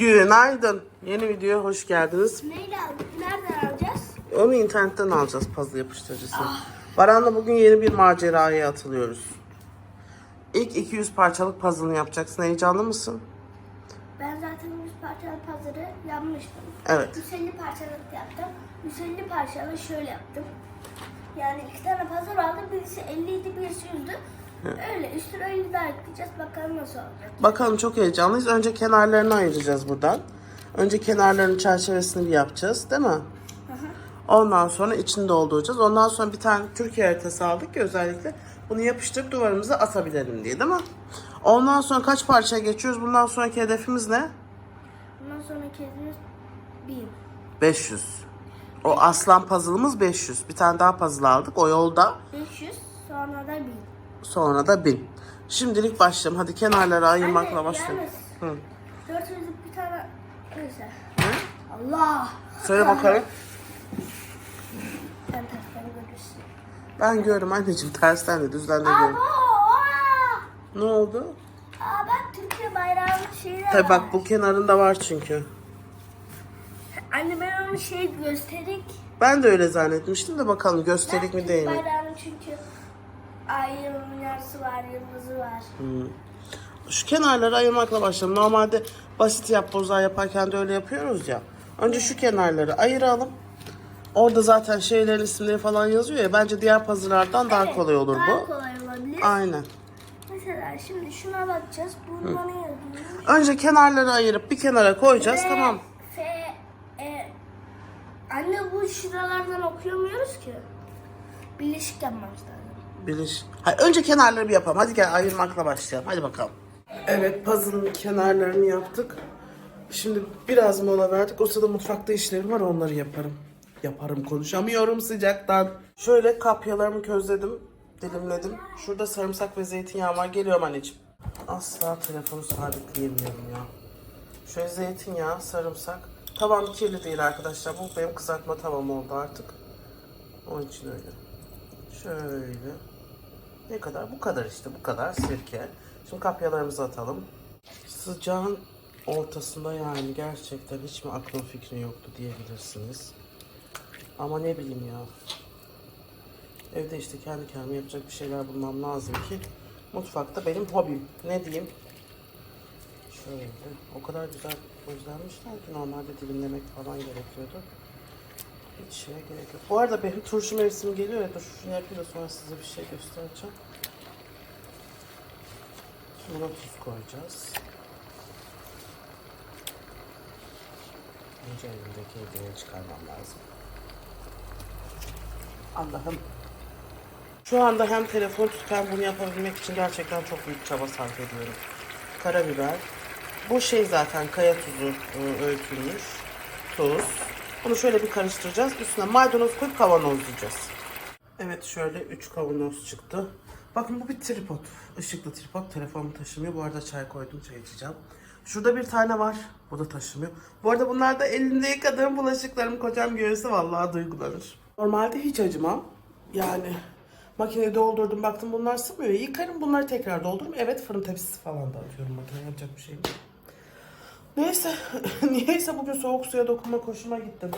Günaydın. Yeni videoya hoş geldiniz. Neyle? Nereden alacağız? Onu internetten alacağız puzzle yapıştırıcısını. Baran'la bugün yeni bir maceraya atılıyoruz. İlk 200 parçalık puzzle'ını yapacaksın. Heyecanlı mısın? Ben zaten 100 parçalı pazarı yapmıştım. Evet. 150 parçalık yaptım. 150 parçalı şöyle yaptım. Yani iki tane pazar aldım. Birisi 50 idi, birisi 100'dü. Öyle üstüne 50 daha ekleyeceğiz. Bakalım nasıl olacak. Bakalım çok heyecanlıyız. Önce kenarlarını ayıracağız buradan. Önce kenarların çerçevesini bir yapacağız değil mi? Ondan sonra içini dolduracağız. Ondan sonra bir tane Türkiye haritası aldık ki özellikle bunu yapıştırıp duvarımıza asabilelim diye değil mi? Ondan sonra kaç parçaya geçiyoruz? Bundan sonraki hedefimiz ne? Bundan sonraki hedefimiz 1000. 500. O aslan puzzle'ımız 500. Bir tane daha puzzle aldık. O yolda. 500 sonra da 1000. Sonra da 1000. Şimdilik başlayalım. Hadi kenarları ayırmakla başlayalım. Hı. 400'lük bir tane neyse. Allah! Söyle bakalım. Ben tersten görürsün. Ben görürüm anneciğim tersten de düzden de görürüm. Ne oldu? Aa bak Türkiye bayrağının şeyi de Tabii var. bak bu kenarında var çünkü. Anne ben onu şey gösterik. Ben de öyle zannetmiştim de bakalım gösterik mi değil mi? Bayrağının çünkü ayın yarısı var, yıldızı var. Şu kenarları ayırmakla başlayalım. Normalde basit yapbozlar yaparken de öyle yapıyoruz ya. Önce şu kenarları ayıralım. Orada zaten şeylerin isimleri falan yazıyor ya. Bence diğer puzzle'lardan daha Evet, kolay olur daha bu. kolay olabilir. Aynen. Mesela şimdi şuna bakacağız. Ne yazıyor? Önce kenarları ayırıp bir kenara koyacağız. F, Tamam. F, E. Anne bu şuralardan okuyamıyoruz ki. Birleşik yapmamız lazım. Biliş. Hayır, önce kenarları bir yapalım. Hadi gel ayırmakla başlayalım. Hadi bakalım. Evet puzzle'ın kenarlarını yaptık. Şimdi biraz mola verdik. O sırada mutfakta işlerim var onları yaparım. Yaparım konuşamıyorum sıcaktan. Şöyle kapyalarımı közledim. Dilimledim. Şurada sarımsak ve zeytinyağı var. Geliyorum anneciğim. Asla telefonu sabitleyemiyorum ya. Şöyle zeytinyağı, sarımsak. Tavam kirli değil arkadaşlar. Bu benim kızartma tavam oldu artık. Onun için öyle. Şöyle. Ne kadar? Bu kadar işte. Bu kadar sirke. Şimdi kapyalarımızı atalım. Sıcağın ortasında yani gerçekten hiç mi aklın fikrin yoktu diyebilirsiniz. Ama ne bileyim ya. Evde işte kendi kendime yapacak bir şeyler bulmam lazım ki mutfakta benim hobim. Ne diyeyim? Şöyle. O kadar güzel özlenmişler ki normalde dilimlemek falan gerekiyordu. Şeye gerek yok. Bu arada benim turşu mevsimi geliyor ya. Dur şunu yapayım sonra size bir şey göstereceğim. Şimdi tuz koyacağız. Önce elimdeki hediyeyi çıkarmam lazım. Allah'ım. Şu anda hem telefon tutarken bunu yapabilmek için gerçekten çok büyük çaba sarf ediyorum. Karabiber. Bu şey zaten kaya tuzu e, öğütülmüş. Tuz. Bunu şöyle bir karıştıracağız. Üstüne maydanoz koyup kavanozlayacağız. Evet şöyle 3 kavanoz çıktı. Bakın bu bir tripod. Işıklı tripod. Telefonumu taşımıyor. Bu arada çay koydum. Çay içeceğim. Şurada bir tane var. Bu da taşımıyor. Bu arada bunlar da elimde yıkadığım bulaşıklarım. Kocam görürse vallahi duygulanır. Normalde hiç acımam. Yani makineye doldurdum. Baktım bunlar sığmıyor. Yıkarım bunları tekrar doldururum. Evet fırın tepsisi falan da atıyorum makineye. Yapacak bir şey yok. Neyse. Niyeyse bugün soğuk suya dokunma hoşuma gitti.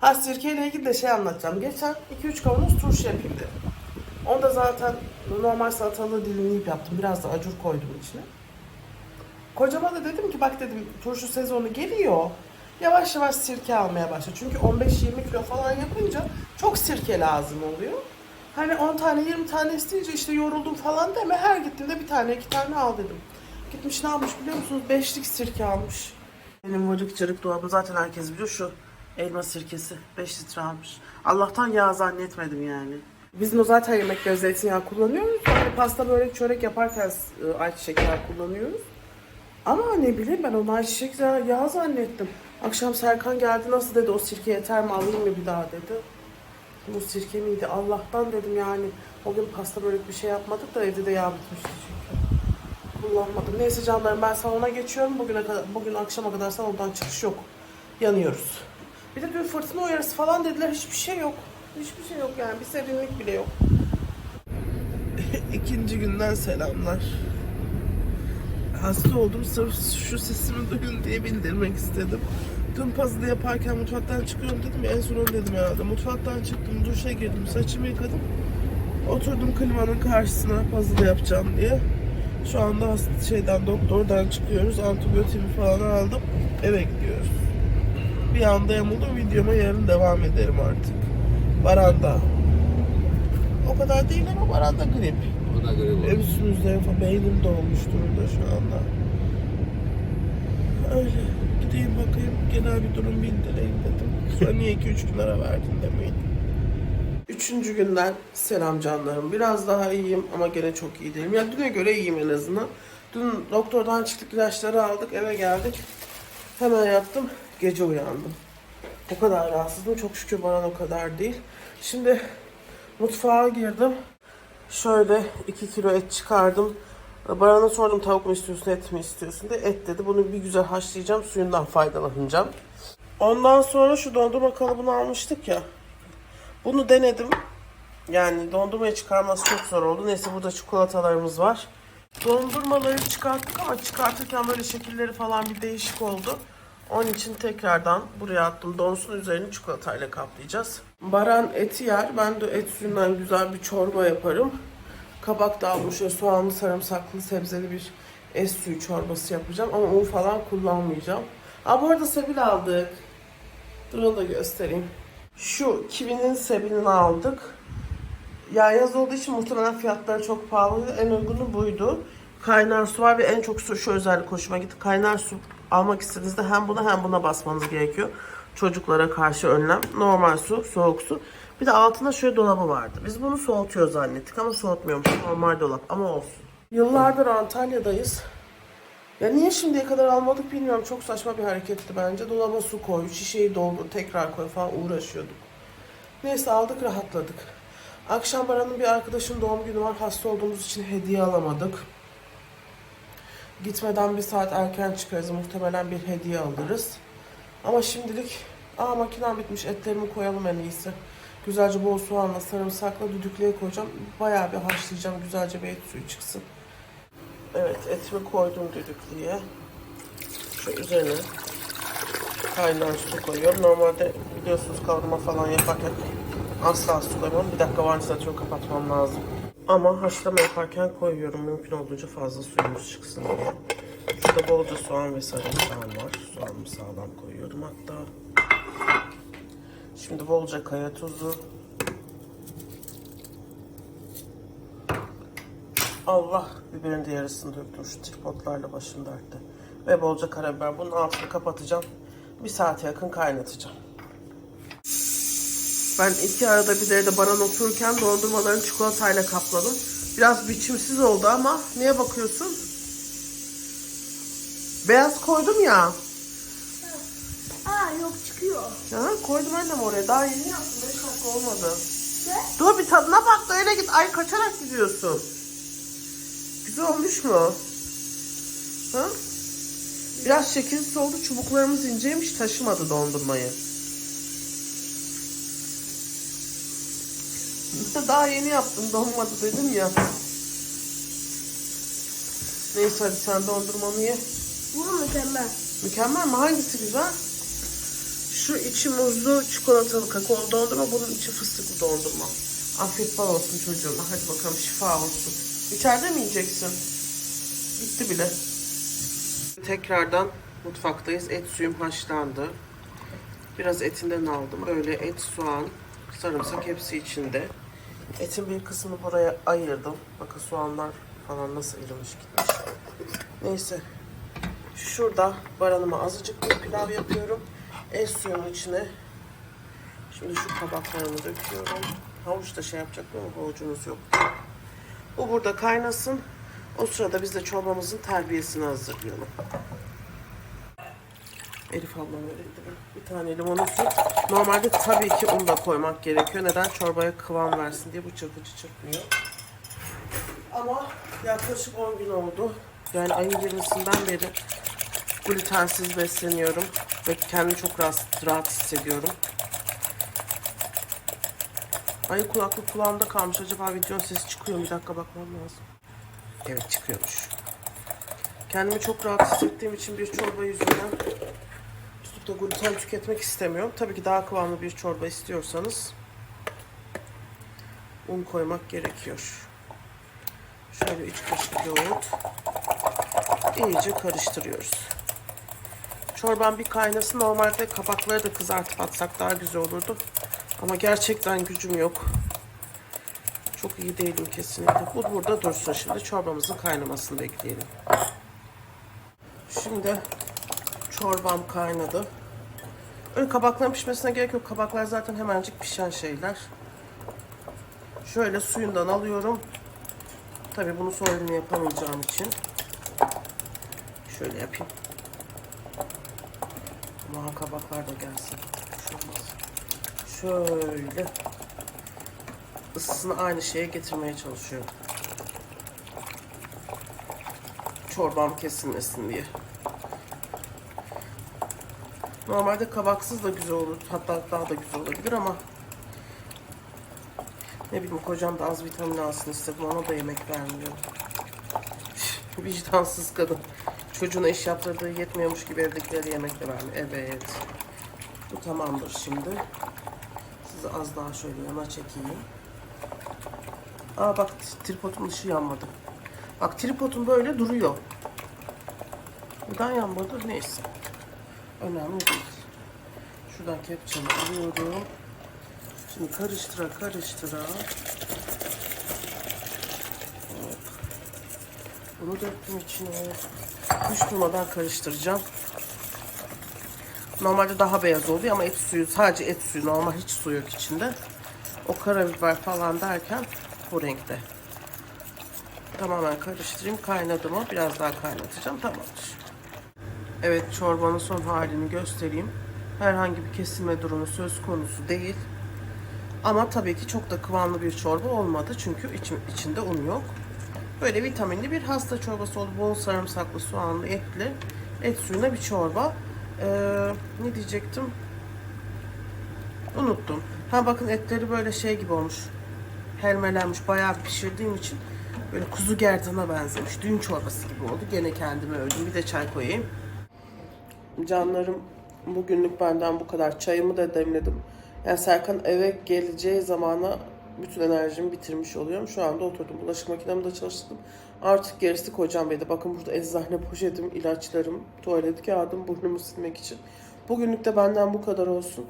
Ha sirkeyle ilgili de şey anlatacağım. Geçen 2-3 kavanoz turşu yapayım dedim. Onu da zaten normal salatalığı dilimleyip yaptım. Biraz da acur koydum içine. Kocama da dedim ki bak dedim turşu sezonu geliyor. Yavaş yavaş sirke almaya başla. Çünkü 15-20 kilo falan yapınca çok sirke lazım oluyor. Hani 10 tane 20 tane isteyince işte yoruldum falan deme. Her gittiğimde bir tane iki tane al dedim. Gitmiş ne yapmış biliyor musunuz? Beşlik sirke almış. Benim vırık çırık doğamı zaten herkes biliyor şu elma sirkesi 5 litre almış. Allah'tan yağ zannetmedim yani. Biz o zaten yemekleri zeytinyağı kullanıyoruz. Yani pasta börek çörek yaparken e, ayçiçek yağı kullanıyoruz. Ama ne bileyim ben onu ayçiçek yağı yağ zannettim. Akşam Serkan geldi nasıl dedi o sirke yeter mi alayım mı bir daha dedi. Bu sirke miydi? Allah'tan dedim yani. O gün pasta börek bir şey yapmadık da evde de yağ bitmişti kullanmadım. Neyse canlarım ben salona geçiyorum. Bugüne kadar, bugün akşama kadar salondan çıkış yok. Yanıyoruz. Bir de dün fırtına uyarısı falan dediler. Hiçbir şey yok. Hiçbir şey yok yani. Bir serinlik bile yok. İkinci günden selamlar. hasta oldum. Sırf şu sesimi duyun diye bildirmek istedim. Dün puzzle yaparken mutfaktan çıkıyorum dedim en son dedim herhalde. Mutfaktan çıktım, duşa girdim, saçımı yıkadım. Oturdum klimanın karşısına puzzle yapacağım diye. Şu anda şeyden doktordan çıkıyoruz. Antibiyotiğimi falan aldım. Eve gidiyoruz. Bir anda yamuldum. Videoma yarın devam ederim artık. Baranda. O kadar değil ama baranda grip. O da grip oldu. üstümüzde beynim dolmuş durumda şu anda. Öyle. Gideyim bakayım. Genel bir durum bildireyim dedim. Sonra niye 2-3 gün ara verdin demeyin. Üçüncü günden selam canlarım. Biraz daha iyiyim ama gene çok iyi değilim. Ya düne göre iyiyim en azından. Dün doktordan çıktık ilaçları aldık eve geldik. Hemen yattım. Gece uyandım. O kadar rahatsızdım. Çok şükür bana o kadar değil. Şimdi mutfağa girdim. Şöyle 2 kilo et çıkardım. Baran'a sordum tavuk mu istiyorsun et mi istiyorsun diye. Et dedi. Bunu bir güzel haşlayacağım. Suyundan faydalanacağım. Ondan sonra şu dondurma kalıbını almıştık ya. Bunu denedim. Yani dondurmayı çıkarması çok zor oldu. Neyse burada çikolatalarımız var. Dondurmaları çıkarttık ama çıkartırken böyle şekilleri falan bir değişik oldu. Onun için tekrardan buraya attım. Donsun üzerini çikolatayla kaplayacağız. Baran eti yer. Ben de et suyundan güzel bir çorba yaparım. Kabak da almış. şöyle Soğanlı, sarımsaklı, sebzeli bir et suyu çorbası yapacağım. Ama un falan kullanmayacağım. Aa bu arada sebil aldık. Dur onu da göstereyim. Şu kivinin sebilini aldık. Ya yaz olduğu için muhtemelen fiyatları çok pahalıydı. En uygunu buydu. Kaynar su var ve en çok su şu özellik hoşuma gitti. Kaynar su almak istediğinizde hem buna hem buna basmanız gerekiyor. Çocuklara karşı önlem. Normal su, soğuk su. Bir de altında şöyle dolabı vardı. Biz bunu soğutuyor zannettik ama soğutmuyormuş. Normal dolap ama olsun. Yıllardır Antalya'dayız. Ya niye şimdiye kadar almadık bilmiyorum. Çok saçma bir hareketti bence. Dolaba su koy, şişeyi doldur, tekrar koy falan uğraşıyorduk. Neyse aldık rahatladık. Akşam Baran'ın bir arkadaşın doğum günü var. Hasta olduğumuz için hediye alamadık. Gitmeden bir saat erken çıkarız. Muhtemelen bir hediye alırız. Ama şimdilik aa makinem bitmiş etlerimi koyalım en iyisi. Güzelce bol soğanla sarımsakla düdüklüye koyacağım. Bayağı bir haşlayacağım. Güzelce bir et suyu çıksın. Evet etimi koydum düdüklüye. Şu üzerine kaynar su koyuyorum. Normalde biliyorsunuz kavurma falan yaparken asla su koymam. Bir dakika varsa atıyorum kapatmam lazım. Ama haşlama yaparken koyuyorum. Mümkün olduğunca fazla suyumuz çıksın diye. Şurada bolca soğan ve sarımsağım var. Soğanımı sağlam koyuyorum hatta. Şimdi bolca kaya tuzu. Allah biberin de yarısını döktüm. Şu tripodlarla başım dertte. Ve bolca karabiber. Bunun altını kapatacağım. Bir saate yakın kaynatacağım. Ben iki arada bir de baran otururken dondurmalarını çikolatayla kapladım. Biraz biçimsiz oldu ama neye bakıyorsun? Beyaz koydum ya. Aa yok çıkıyor. Ha, koydum annem oraya. Daha yeni yaptım. 5 dakika olmadı. Ne? Dur bir tadına bak da öyle git. Ay kaçarak gidiyorsun. Güzel olmuş mu? Ha? Biraz şekilsiz oldu. Çubuklarımız inceymiş. Taşımadı dondurmayı. Daha yeni yaptım. Donmadı dedim ya. Neyse hadi sen dondurmanı ye. Bu mükemmel. Mükemmel mi? Hangisi güzel? Şu içi muzlu çikolatalı kakaolu dondurma, bunun içi fıstıklı dondurma. Afiyet bal olsun çocuğuma. Hadi bakalım şifa olsun. İçeride mi yiyeceksin? Bitti bile. Tekrardan mutfaktayız. Et suyum haşlandı. Biraz etinden aldım. Böyle et, soğan, sarımsak hepsi içinde. Etin bir kısmını buraya ayırdım. Bakın soğanlar falan nasıl erimiş gitmiş. Neyse Şurada baranıma azıcık bir pilav yapıyorum. Et suyunun içine. Şimdi şu kabaklarımı döküyorum. Havuç da şey yapacaktım ama havucumuz yok. Bu burada kaynasın. O sırada biz de çorbamızın terbiyesini hazırlayalım. Elif ablam verildi. Bir tane limonu su. Normalde tabii ki un da koymak gerekiyor. Neden? Çorbaya kıvam versin diye bu çırpıcı çırpmıyor. Ama yaklaşık 10 gün oldu. Yani ayın 20'sinden beri glutensiz besleniyorum ve kendimi çok rahat, rahat hissediyorum. Ayı kulaklık kulağımda kalmış. Acaba videonun sesi çıkıyor mu? Bir dakika bakmam lazım. Evet çıkıyormuş. Kendimi çok rahat hissettiğim için bir çorba yüzünden tutup da gluten tüketmek istemiyorum. Tabii ki daha kıvamlı bir çorba istiyorsanız un koymak gerekiyor. Şöyle 3 kaşık yoğurt. İyice karıştırıyoruz. Çorban bir kaynasın. Normalde kabakları da kızartıp atsak daha güzel olurdu. Ama gerçekten gücüm yok. Çok iyi değilim kesinlikle. Bu burada dursun şimdi. Çorbamızın kaynamasını bekleyelim. Şimdi çorbam kaynadı. Öyle kabakların pişmesine gerek yok. Kabaklar zaten hemencik pişen şeyler. Şöyle suyundan alıyorum. Tabii bunu soyulma yapamayacağım için. Şöyle yapayım. Aman kabaklar da gelsin. Şöyle ısısını aynı şeye getirmeye çalışıyorum. Çorbam kesilmesin diye. Normalde kabaksız da güzel olur. Hatta daha da güzel olabilir ama ne bileyim kocam da az vitamin alsın istedim. Ona da yemek vermiyor. Vicdansız kadın. Çocuğuna iş yaptırdığı yetmiyormuş gibi evdekileri yemek de vermiyor. Evet. Bu tamamdır şimdi. Sizi az daha şöyle yana çekeyim. Aa bak tripodun ışığı yanmadı. Bak tripodun böyle duruyor. Neden yanmadı? Neyse. Önemli değil. Şuradan kepçemi alıyorum. Şimdi karıştıra karıştıra. Hop. Bunu döktüm içine. Hiç durmadan karıştıracağım. Normalde daha beyaz oluyor ama et suyu sadece et suyu normal hiç su yok içinde. O karabiber falan derken bu renkte. Tamamen karıştırayım. Kaynadı mı? Biraz daha kaynatacağım. Tamamdır. Evet çorbanın son halini göstereyim. Herhangi bir kesilme durumu söz konusu değil. Ama tabii ki çok da kıvamlı bir çorba olmadı. Çünkü içim, içinde un yok. Böyle vitaminli bir hasta çorbası oldu. Bol sarımsaklı, soğanlı, etli. Et suyuna bir çorba. Ee, ne diyecektim? Unuttum. Ha bakın etleri böyle şey gibi olmuş. Helmelenmiş. Bayağı pişirdiğim için böyle kuzu gerdana benzemiş. Düğün çorbası gibi oldu. Gene kendime öldüm. Bir de çay koyayım. Canlarım bugünlük benden bu kadar. Çayımı da demledim. Yani Serkan eve geleceği zamana bütün enerjimi bitirmiş oluyorum. Şu anda oturdum. Bulaşık makinemi de çalıştırdım. Artık gerisi kocam beyde. Bakın burada eczane poşetim, ilaçlarım, tuvalet kağıdım, burnumu silmek için. Bugünlük de benden bu kadar olsun.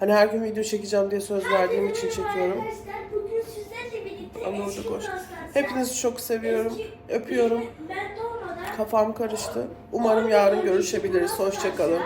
Hani her gün video çekeceğim diye söz verdiğim için çekiyorum. Arkadaşlar bugün sizlerle birlikte koş. dostlar- Hepinizi çok seviyorum. Öpüyorum. Kafam karıştı. Umarım yarın görüşebiliriz. Hoşçakalın.